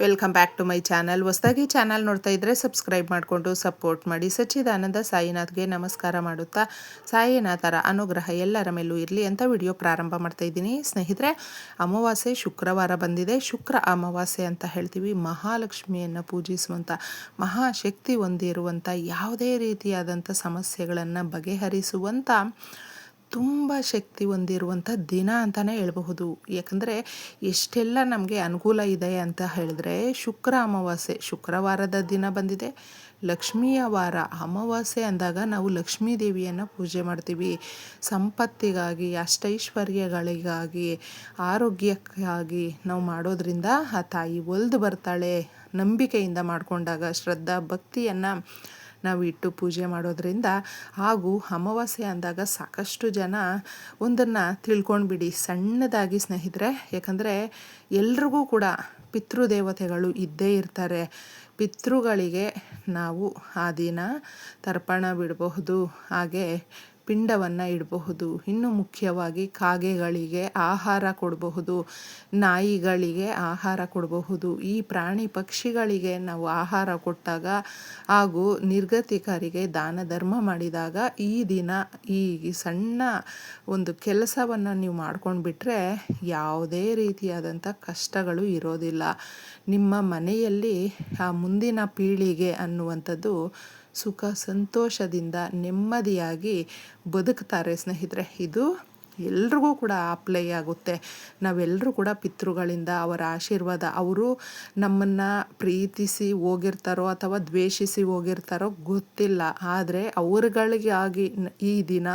Welcome back to my channel ಹೊಸದಾಗಿ channel ನೋಡ್ತಾ ಇದ್ದರೆ ಸಬ್ಸ್ಕ್ರೈಬ್ ಮಾಡಿಕೊಂಡು ಸಪೋರ್ಟ್ ಮಾಡಿ. ಸಚ್ಚಿದಾನಂದ ಸಾಯಿನಾಥ್ಗೆ ನಮಸ್ಕಾರ ಮಾಡುತ್ತಾ, ಸಾಯಿನಾಥರ ಅನುಗ್ರಹ ಎಲ್ಲರ ಮೇಲೂ ಇರಲಿ ಅಂತ ವಿಡಿಯೋ ಪ್ರಾರಂಭ ಮಾಡ್ತಾ ಇದ್ದೀನಿ. ಸ್ನೇಹಿತರೆ, ಅಮಾವಾಸ್ಯೆ ಶುಕ್ರವಾರ ಬಂದಿದೆ. ಶುಕ್ರ ಅಮಾವಾಸ್ಯೆ ಅಂತ ಹೇಳ್ತೀವಿ. ಮಹಾಲಕ್ಷ್ಮಿಯನ್ನು ಪೂಜಿಸುವಂಥ ಮಹಾಶಕ್ತಿ ಹೊಂದಿರುವಂಥ ಯಾವುದೇ ರೀತಿಯಾದಂಥ ಸಮಸ್ಯೆಗಳನ್ನು ಬಗೆಹರಿಸುವಂಥ ತುಂಬ ಶಕ್ತಿ ಹೊಂದಿರುವಂಥ ದಿನ ಅಂತಲೇ ಹೇಳಬಹುದು. ಯಾಕಂದರೆ ಎಷ್ಟೆಲ್ಲ ನಮಗೆ ಅನುಕೂಲ ಇದೆ ಅಂತ ಹೇಳಿದ್ರೆ ಶುಕ್ರ ಅಮಾವಾಸ್ಯೆ, ಶುಕ್ರವಾರದ ದಿನ ಬಂದಿದೆ. ಲಕ್ಷ್ಮಿಯ ವಾರ ಅಮಾವಾಸ್ಯೆ ಅಂದಾಗ ನಾವು ಲಕ್ಷ್ಮೀ ದೇವಿಯನ್ನು ಪೂಜೆ ಮಾಡ್ತೀವಿ. ಸಂಪತ್ತಿಗಾಗಿ, ಅಷ್ಟೈಶ್ವರ್ಯಗಳಿಗಾಗಿ, ಆರೋಗ್ಯಕ್ಕಾಗಿ ನಾವು ಮಾಡೋದ್ರಿಂದ ಆ ತಾಯಿ ಒಲ್ದು ಬರ್ತಾಳೆ. ನಂಬಿಕೆಯಿಂದ ಮಾಡಿಕೊಂಡಾಗ, ಶ್ರದ್ಧಾ ಭಕ್ತಿಯನ್ನು ನಾವು ಇಟ್ಟು ಪೂಜೆ ಮಾಡೋದ್ರಿಂದ ಹಾಗೂ ಅಮಾವಾಸ್ಯೆ ಅಂದಾಗ ಸಾಕಷ್ಟು ಜನ ಒಂದನ್ನು ತಿಳ್ಕೊಂಡ್ಬಿಡಿ, ಸಣ್ಣದಾಗಿ ಸ್ನೇಹಿತರೆ. ಯಾಕಂದರೆ ಎಲ್ರಿಗೂ ಕೂಡ ಪಿತೃದೇವತೆಗಳು ಇದ್ದೇ ಇರ್ತಾರೆ. ಪಿತೃಗಳಿಗೆ ನಾವು ಆ ದಿನ ತರ್ಪಣ ಬಿಡಬಹುದು. ಹಾಗೆ ಪಿಂಡವನ್ನು ಇಡಬಹುದು. ಇನ್ನು ಮುಖ್ಯವಾಗಿ ಕಾಗೆಗಳಿಗೆ ಆಹಾರ ಕೊಡಬಹುದು. ನಾಯಿಗಳಿಗೆ ಆಹಾರ ಕೊಡಬಹುದು. ಈ ಪ್ರಾಣಿ ಪಕ್ಷಿಗಳಿಗೆ ನಾವು ಆಹಾರ ಕೊಟ್ಟಾಗ ಹಾಗೂ ನಿರ್ಗತಿಕರಿಗೆ ದಾನ ಧರ್ಮ ಮಾಡಿದಾಗ ಈ ದಿನ ಈ ಸಣ್ಣ ಒಂದು ಕೆಲಸವನ್ನು ನೀವು ಮಾಡ್ಕೊಂಡು ಬಿಟ್ಟರೆ ಯಾವುದೇ ರೀತಿಯಾದಂಥ ಕಷ್ಟಗಳು ಇರೋದಿಲ್ಲ. ನಿಮ್ಮ ಮನೆಯಲ್ಲಿ ಆ ಮುಂದಿನ ಪೀಳಿಗೆ ಅನ್ನುವಂಥದ್ದು ಸುಖ, ಸಂತೋಷದಿಂದ ನೆಮ್ಮದಿಯಾಗಿ ಬದುಕ್ತಾರೆ ಸ್ನೇಹಿತರೆ. ಇದು ಎಲ್ರಿಗೂ ಕೂಡ ಅಪ್ಲೈ ಆಗುತ್ತೆ. ನಾವೆಲ್ಲರೂ ಕೂಡ ಪಿತೃಗಳಿಂದ ಅವರ ಆಶೀರ್ವಾದ, ಅವರು ನಮ್ಮನ್ನು ಪ್ರೀತಿಸಿ ಹೋಗಿರ್ತಾರೋ ಅಥವಾ ದ್ವೇಷಿಸಿ ಹೋಗಿರ್ತಾರೋ ಗೊತ್ತಿಲ್ಲ. ಆದರೆ ಅವರುಗಳಿಗಾಗಿ ಈ ದಿನ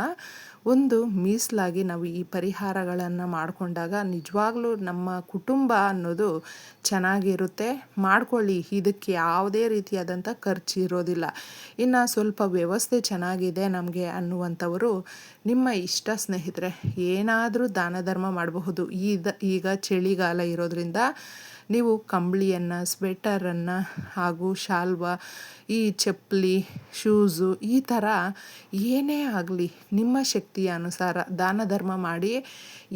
ಒಂದು ಮೀಸಲಾಗಿ ನಾವು ಈ ಪರಿಹಾರಗಳನ್ನು ಮಾಡಿಕೊಂಡಾಗ ನಿಜವಾಗ್ಲೂ ನಮ್ಮ ಕುಟುಂಬ ಅನ್ನೋದು ಚೆನ್ನಾಗಿರುತ್ತೆ. ಮಾಡ್ಕೊಳ್ಳಿ. ಇದಕ್ಕೆ ಯಾವುದೇ ರೀತಿಯಾದಂಥ ಖರ್ಚು ಇರೋದಿಲ್ಲ. ಇನ್ನು ಸ್ವಲ್ಪ ವ್ಯವಸ್ಥೆ ಚೆನ್ನಾಗಿದೆ ನಮಗೆ ಅನ್ನುವಂಥವರು ನಿಮ್ಮ ಇಷ್ಟ ಸ್ನೇಹಿತರೆ, ಏನಾದರೂ ದಾನ ಧರ್ಮ ಮಾಡಬಹುದು. ಈಗ ಈಗ ಚಳಿಗಾಲ ಇರೋದ್ರಿಂದ ನೀವು ಕಂಬಳಿಯನ್ನು, ಸ್ವೆಟರನ್ನು ಹಾಗೂ ಶಾಲ್ವ, ಈ ಚಪ್ಪಲಿ, ಶೂಸು, ಈ ಥರ ಏನೇ ಆಗಲಿ ನಿಮ್ಮ ಶಕ್ತಿಯ ಅನುಸಾರ ದಾನ ಧರ್ಮ ಮಾಡಿ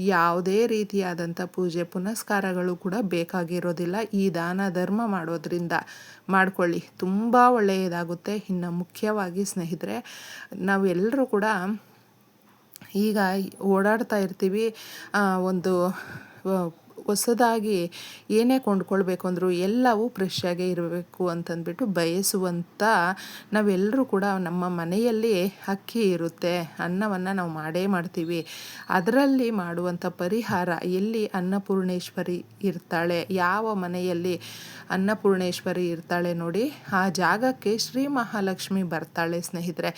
ಯಾವುದೇ ರೀತಿಯಾದಂಥ ಪೂಜೆ, ಪುನಸ್ಕಾರಗಳು ಕೂಡ ಬೇಕಾಗಿರೋದಿಲ್ಲ. ಈ ದಾನ ಧರ್ಮ ಮಾಡೋದ್ರಿಂದ ಮಾಡಿಕೊಳ್ಳಿ. ತುಂಬ ಒಳ್ಳೆಯದಾಗುತ್ತೆ. ಇನ್ನು ಮುಖ್ಯವಾಗಿ ಸ್ನೇಹಿತರೆ, ನಾವೆಲ್ಲರೂ ಕೂಡ ಈಗ ಓಡಾಡ್ತಾ ಇರ್ತೀವಿ ಒಂದು ಹೊಸದಾಗಿ ಏನೇ ಕೊಂಡ್ಕೊಳ್ಬೇಕು ಅಂದರೂ ಎಲ್ಲವೂ ಫ್ರೆಶ್ ಆಗೇ ಇರಬೇಕು ಅಂತಂದ್ಬಿಟ್ಟು ಬಯಸುವಂಥ ನಾವೆಲ್ಲರೂ ಕೂಡ ನಮ್ಮ ಮನೆಯಲ್ಲಿ ಅಕ್ಕಿ ಇರುತ್ತೆ, ಅನ್ನವನ್ನು ನಾವು ಮಾಡೇ ಮಾಡ್ತೀವಿ. ಅದರಲ್ಲಿ ಮಾಡುವಂಥ ಪರಿಹಾರ ಎಲ್ಲಿ ಅನ್ನಪೂರ್ಣೇಶ್ವರಿ ಇರ್ತಾಳೆ, ಯಾವ ಮನೆಯಲ್ಲಿ ಅನ್ನಪೂರ್ಣೇಶ್ವರಿ ಇರ್ತಾಳೆ ನೋಡಿ, ಆ ಜಾಗಕ್ಕೆ ಶ್ರೀ ಮಹಾಲಕ್ಷ್ಮಿ ಬರ್ತಾಳೆ ಸ್ನೇಹಿತರೆ.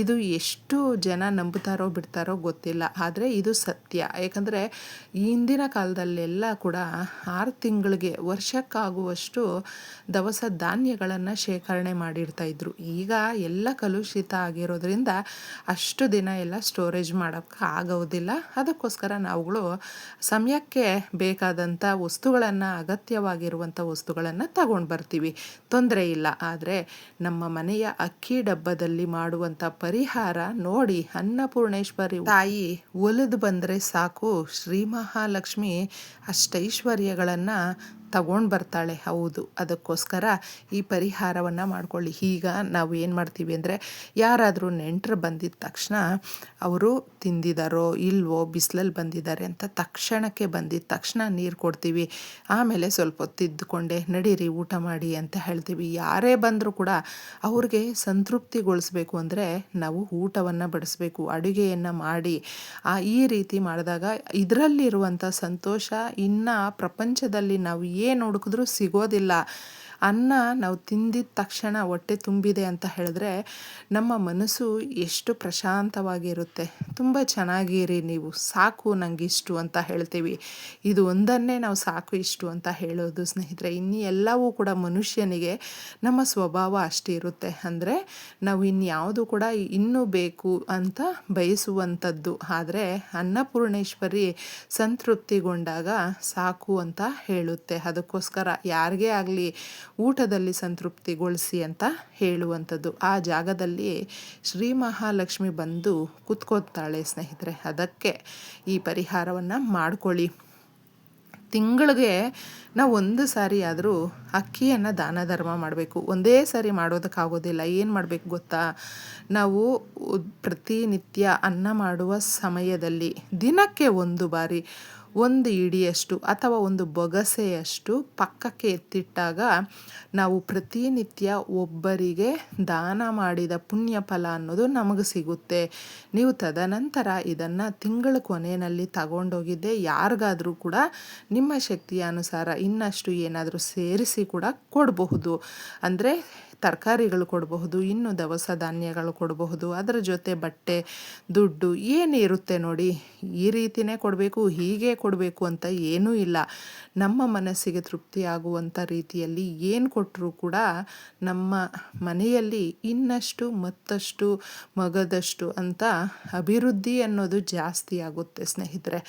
ಇದು ಎಷ್ಟು ಜನ ನಂಬುತ್ತಾರೋ ಬಿಡ್ತಾರೋ ಗೊತ್ತಿಲ್ಲ, ಆದರೆ ಇದು ಸತ್ಯ. ಯಾಕಂದರೆ ಹಿಂದಿನ ಕಾಲದಲ್ಲೆಲ್ಲ ಕೂಡ ಆರು ತಿಂಗಳಿಗೆ ವರ್ಷಕ್ಕಾಗುವಷ್ಟು ದವಸ ಧಾನ್ಯಗಳನ್ನು ಶೇಖರಣೆ ಮಾಡಿರ್ತಾ ಇದ್ರು. ಈಗ ಎಲ್ಲ ಕಲುಷಿತ ಆಗಿರೋದ್ರಿಂದ ಅಷ್ಟು ದಿನ ಎಲ್ಲ ಸ್ಟೋರೇಜ್ ಮಾಡೋಕ್ಕೆ ಆಗೋದಿಲ್ಲ. ಅದಕ್ಕೋಸ್ಕರ ನಾವುಗಳು ಸಮಯಕ್ಕೆ ಬೇಕಾದಂಥ ವಸ್ತುಗಳನ್ನು ಅಗತ್ಯವಾಗಿರುವಂಥ ವಸ್ತುಗಳನ್ನು ತಗೊಂಡು ಬರ್ತೀವಿ. ತೊಂದರೆ ಇಲ್ಲ. ಆದರೆ ನಮ್ಮ ಮನೆಯ ಅಕ್ಕಿ ಡಬ್ಬದಲ್ಲಿ ಮಾಡುವಂಥ ಪರಿಹಾರ ನೋಡಿ ಅನ್ನಪೂರ್ಣೇಶ್ವರಿ ತಾಯಿ ಒಲಿದು ಬಂದರೆ ಸಾಕು. ಶ್ರೀ ಮಹಾಲಕ್ಷ್ಮಿ ಅಷ್ಟೈಶ್ವರ್ಯಗಳನ್ನು ತಗೊಂಡು ಬರ್ತಾಳೆ. ಹೌದು, ಅದಕ್ಕೋಸ್ಕರ ಈ ಪರಿಹಾರವನ್ನು ಮಾಡ್ಕೊಳ್ಳಿ. ಈಗ ನಾವು ಏನು ಮಾಡ್ತೀವಿ ಅಂದರೆ, ಯಾರಾದರೂ ನೆಂಟರು ಬಂದಿದ್ದ ತಕ್ಷಣ ಅವರು ತಿಂದಿದ್ದಾರೋ ಇಲ್ವೋ ಬಿಸಿಲಲ್ಲಿ ಬಂದಿದ್ದಾರೆ ಅಂತ ತಕ್ಷಣಕ್ಕೆ ಬಂದಿದ್ದ ತಕ್ಷಣ ನೀರು ಕೊಡ್ತೀವಿ. ಆಮೇಲೆ ಸ್ವಲ್ಪ ಹೊತ್ತು ಇದ್ದುಕೊಂಡೆ ನಡೀರಿ, ಊಟ ಮಾಡಿ ಅಂತ ಹೇಳ್ತೀವಿ. ಯಾರೇ ಬಂದರೂ ಕೂಡ ಅವ್ರಿಗೆ ಸಂತೃಪ್ತಿಗೊಳಿಸ್ಬೇಕು ಅಂದರೆ ನಾವು ಊಟವನ್ನು ಬಡಿಸ್ಬೇಕು, ಅಡುಗೆಯನ್ನು ಮಾಡಿ. ಆ ಈ ರೀತಿ ಮಾಡಿದಾಗ ಇದರಲ್ಲಿರುವಂಥ ಸಂತೋಷ ಇನ್ನು ಪ್ರಪಂಚದಲ್ಲಿ ನಾವು ಏನು ಹುಡುಕಿದ್ರೂ ಸಿಗೋದಿಲ್ಲ. ಅನ್ನ ನಾವು ತಿಂದಿದ ತಕ್ಷಣ ಹೊಟ್ಟೆ ತುಂಬಿದೆ ಅಂತ ಹೇಳಿದ್ರೆ ನಮ್ಮ ಮನಸ್ಸು ಎಷ್ಟು ಪ್ರಶಾಂತವಾಗಿರುತ್ತೆ. ತುಂಬ ಚೆನ್ನಾಗಿರಿ ನೀವು. ಸಾಕು ನಂಗೆ ಇಷ್ಟು ಅಂತ ಹೇಳ್ತೀವಿ. ಇದು ಒಂದನ್ನೇ ನಾವು ಸಾಕು ಇಷ್ಟು ಅಂತ ಹೇಳೋದು ಸ್ನೇಹಿತರೆ. ಇನ್ನು ಎಲ್ಲವೂ ಕೂಡ ಮನುಷ್ಯನಿಗೆ ನಮ್ಮ ಸ್ವಭಾವ ಅಷ್ಟೇ ಇರುತ್ತೆ. ಅಂದರೆ ನಾವು ಇನ್ಯಾವುದು ಕೂಡ ಇನ್ನೂ ಬೇಕು ಅಂತ ಬಯಸುವಂಥದ್ದು. ಆದರೆ ಅನ್ನಪೂರ್ಣೇಶ್ವರಿ ಸಂತೃಪ್ತಿಗೊಂಡಾಗ ಸಾಕು ಅಂತ ಹೇಳುತ್ತೆ. ಅದಕ್ಕೋಸ್ಕರ ಯಾರಿಗೇ ಆಗಲಿ ಊಟದಲ್ಲಿ ಸಂತೃಪ್ತಿಗೊಳಿಸಿ ಅಂತ ಹೇಳುವಂಥದ್ದು. ಆ ಜಾಗದಲ್ಲಿ ಶ್ರೀ ಮಹಾಲಕ್ಷ್ಮಿ ಬಂದು ಕುತ್ಕೋತಾಳೆ ಸ್ನೇಹಿತರೆ. ಅದಕ್ಕೆ ಈ ಪರಿಹಾರವನ್ನು ಮಾಡ್ಕೊಳ್ಳಿ. ತಿಂಗಳಿಗೆ ನಾವು ಒಂದು ಸಾರಿ ಆದರೂ ಅಕ್ಕಿಯನ್ನು ದಾನ ಧರ್ಮ ಮಾಡಬೇಕು. ಒಂದೇ ಸಾರಿ ಮಾಡೋದಕ್ಕಾಗೋದಿಲ್ಲ. ಏನು ಮಾಡಬೇಕು ಗೊತ್ತಾ? ನಾವು ಪ್ರತಿನಿತ್ಯ ಅನ್ನ ಮಾಡುವ ಸಮಯದಲ್ಲಿ ದಿನಕ್ಕೆ ಒಂದು ಬಾರಿ ಒಂದು ಇಡಿಯಷ್ಟು ಅಥವಾ ಒಂದು ಬೊಗಸೆಯಷ್ಟು ಪಕ್ಕಕ್ಕೆ ಎತ್ತಿಟ್ಟಾಗ ನಾವು ಪ್ರತಿನಿತ್ಯ ಒಬ್ಬರಿಗೆ ದಾನ ಮಾಡಿದ ಪುಣ್ಯ ಫಲ ಅನ್ನೋದು ನಮಗೆ ಸಿಗುತ್ತೆ. ನೀವು ತದನಂತರ ಇದನ್ನು ತಿಂಗಳ ಕೊನೆಯಲ್ಲಿ ತಗೊಂಡೋಗಿದ್ದೆ ಯಾರಿಗಾದರೂ ಕೂಡ ನಿಮ್ಮ ಶಕ್ತಿಯ ಅನುಸಾರ ಇನ್ನಷ್ಟು ಏನಾದರೂ ಸೇರಿಸಿ ಕೂಡ ಕೊಡಬಹುದು. ಅಂದರೆ ತರಕಾರಿಗಳು ಕೊಡಬಹುದು, ಇನ್ನು ದವಸ ಧಾನ್ಯಗಳು ಕೊಡಬಹುದು, ಅದರ ಜೊತೆ ಬಟ್ಟೆ, ದುಡ್ಡು ಏನು ಇರುತ್ತೆ ನೋಡಿ, ಈ ರೀತಿನೇ ಕೊಡಬೇಕು, ಹೀಗೆ ಕೊಡಬೇಕು ಅಂತ ಏನೂ ಇಲ್ಲ. ನಮ್ಮ ಮನಸ್ಸಿಗೆ ತೃಪ್ತಿ ಆಗುವಂಥ ರೀತಿಯಲ್ಲಿ ಏನು ಕೊಟ್ಟರೂ ಕೂಡ ನಮ್ಮ ಮನೆಯಲ್ಲಿ ಇನ್ನಷ್ಟು ಮತ್ತಷ್ಟು ಮಗದಷ್ಟು ಅಂತ ಅಭಿವೃದ್ಧಿ ಅನ್ನೋದು ಜಾಸ್ತಿ ಆಗುತ್ತೆ ಸ್ನೇಹಿತರೆ.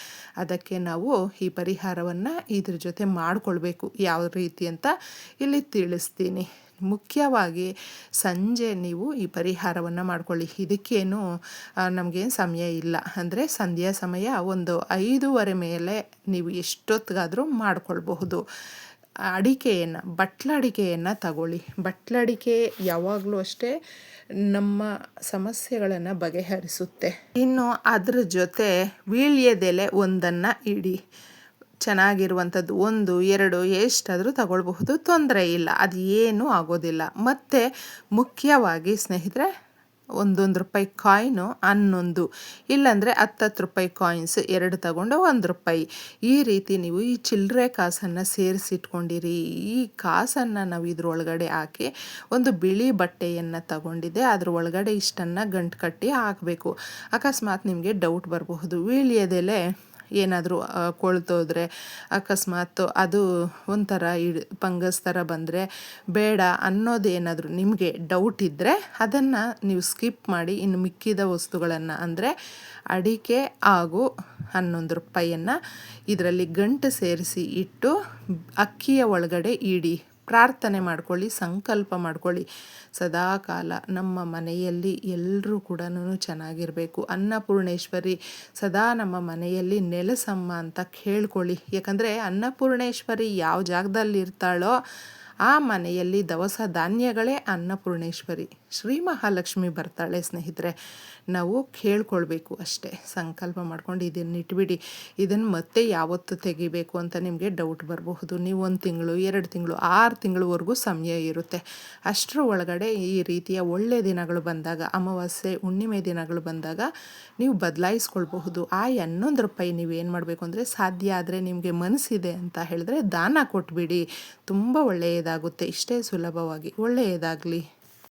ಅದಕ್ಕೆ ನಾವು ಈ ಪರಿಹಾರವನ್ನು ಇದ್ರ ಜೊತೆ ಮಾಡಿಕೊಳ್ಬೇಕು. ಯಾವ ರೀತಿ ಅಂತ ಇಲ್ಲಿ ತಿಳಿಸ್ತೀನಿ. ಮುಖ್ಯವಾಗಿ ಸಂಜೆ ನೀವು ಈ ಪರಿಹಾರವನ್ನು ಮಾಡ್ಕೊಳ್ಳಿ. ಇದಕ್ಕೇನು ನಮಗೇನು ಸಮಯ ಇಲ್ಲ. ಅಂದರೆ ಸಂಧ್ಯಾ ಸಮಯ ಒಂದು ಐದೂವರೆ ಮೇಲೆ ನೀವು ಎಷ್ಟೊತ್ತಿಗಾದರೂ ಮಾಡಿಕೊಳ್ಬಹುದು. ಅಡಿಕೆಯನ್ನು ಬಟ್ಲಡಿಕೆಯನ್ನು ತಗೊಳ್ಳಿ. ಬಟ್ಲಡಿಕೆ ಯಾವಾಗಲೂ ಅಷ್ಟೇ ನಮ್ಮ ಸಮಸ್ಯೆಗಳನ್ನು ಬಗೆಹರಿಸುತ್ತೆ. ಇನ್ನು ಅದರ ಜೊತೆ ವೀಳ್ಯದೆಲೆ ಒಂದನ್ನು ಇಡಿ. ಚೆನ್ನಾಗಿರುವಂಥದ್ದು ಒಂದು, ಎರಡು ಎಷ್ಟಾದರೂ ತಗೊಳ್ಬಹುದು, ತೊಂದರೆ ಇಲ್ಲ. ಅದು ಏನೂ ಆಗೋದಿಲ್ಲ. ಮತ್ತು ಮುಖ್ಯವಾಗಿ ಸ್ನೇಹಿತರೆ, ಒಂದೊಂದು ರೂಪಾಯಿ ಕಾಯಿನು ಹನ್ನೊಂದು. ಇಲ್ಲಾಂದರೆ ಹತ್ತತ್ತು ರೂಪಾಯಿ ಕಾಯಿನ್ಸ್, ಎರಡು ತಗೊಂಡು ಒಂದು ರೂಪಾಯಿ. ಈ ರೀತಿ ನೀವು ಈ ಚಿಲ್ಲರೆ ಕಾಸನ್ನು ಸೇರಿಸಿಟ್ಕೊಂಡಿರಿ. ಈ ಕಾಸನ್ನು ನಾವು ಇದ್ರೊಳಗಡೆ ಹಾಕಿ ಒಂದು ಬಿಳಿ ಬಟ್ಟೆಯನ್ನು ತಗೊಂಡಿದ್ದೆ. ಅದ್ರ ಒಳಗಡೆ ಇಷ್ಟನ್ನು ಗಂಟು ಕಟ್ಟಿ ಹಾಕಬೇಕು. ಅಕಸ್ಮಾತ್ ನಿಮಗೆ ಡೌಟ್ ಬರಬಹುದು. ವೀಳ್ಯದೆಲೆ ಏನಾದರೂ ಕೊಳ್ತೋದ್ರೆ ಅಕಸ್ಮಾತ್ ಅದು ಒಂಥರ ಇಡ್ ಫಂಗಸ್ ಥರ ಬಂದರೆ ಬೇಡ ಅನ್ನೋದೇನಾದರೂ ನಿಮಗೆ ಡೌಟ್ ಇದ್ದರೆ ಅದನ್ನು ನೀವು ಸ್ಕಿಪ್ ಮಾಡಿ ಇನ್ನು ಮಿಕ್ಕಿದ ವಸ್ತುಗಳನ್ನು ಅಂದರೆ ಅಡಿಕೆ ಹಾಗೂ ಹನ್ನೊಂದು ರೂಪಾಯಿಯನ್ನು ಇದರಲ್ಲಿ ಗಂಟು ಸೇರಿಸಿ ಇಟ್ಟು ಅಕ್ಕಿಯ ಒಳಗಡೆ ಇಡಿ. ಪ್ರಾರ್ಥನೆ ಮಾಡ್ಕೊಳ್ಳಿ, ಸಂಕಲ್ಪ ಮಾಡ್ಕೊಳ್ಳಿ. ಸದಾಕಾಲ ನಮ್ಮ ಮನೆಯಲ್ಲಿ ಎಲ್ಲರೂ ಕೂಡ ಚೆನ್ನಾಗಿರಬೇಕು. ಅನ್ನಪೂರ್ಣೇಶ್ವರಿ ಸದಾ ನಮ್ಮ ಮನೆಯಲ್ಲಿ ನೆಲೆಸಮ್ಮ ಅಂತ ಕೇಳ್ಕೊಳ್ಳಿ. ಯಾಕಂದರೆ ಅನ್ನಪೂರ್ಣೇಶ್ವರಿ ಯಾವ ಜಾಗದಲ್ಲಿ ಇರ್ತಾಳೋ ಆ ಮನೆಯಲ್ಲಿ ದವಸ ಧಾನ್ಯಗಳೇ ಅನ್ನಪೂರ್ಣೇಶ್ವರಿ. ಶ್ರೀ ಮಹಾಲಕ್ಷ್ಮಿ ಬರ್ತಾಳೆ ಸ್ನೇಹಿತರೆ. ನಾವು ಕೇಳ್ಕೊಳ್ಬೇಕು ಅಷ್ಟೇ. ಸಂಕಲ್ಪ ಮಾಡ್ಕೊಂಡು ಇದನ್ನು ಇಟ್ಬಿಡಿ. ಇದನ್ನು ಮತ್ತೆ ಯಾವತ್ತು ತೆಗಿಬೇಕು ಅಂತ ನಿಮಗೆ ಡೌಟ್ ಬರಬಹುದು. ನೀವು ಒಂದು ತಿಂಗಳು, ಎರಡು ತಿಂಗಳು, ಆರು ತಿಂಗಳವರೆಗೂ ಸಮಯ ಇರುತ್ತೆ. ಅಷ್ಟರ ಒಳಗಡೆ ಈ ರೀತಿಯ ಒಳ್ಳೆ ದಿನಗಳು ಬಂದಾಗ, ಅಮಾವಾಸ್ಯೆ, ಹುಣ್ಣಿಮೆ ದಿನಗಳು ಬಂದಾಗ ನೀವು ಬದಲಾಯಿಸ್ಕೊಳ್ಬಹುದು. ಆ ಹನ್ನೊಂದು ರೂಪಾಯಿ ನೀವು ಏನು ಮಾಡಬೇಕು ಅಂದರೆ, ಸಾಧ್ಯ ಆದರೆ ನಿಮಗೆ ಮನಸ್ಸಿದೆ ಅಂತ ಹೇಳಿದ್ರೆ ದಾನ ಕೊಟ್ಬಿಡಿ. ತುಂಬ ಒಳ್ಳೆಯದಾಗುತ್ತೆ ಇಷ್ಟೇ ಸುಲಭವಾಗಿ. ಒಳ್ಳೆಯದಾಗಲಿ.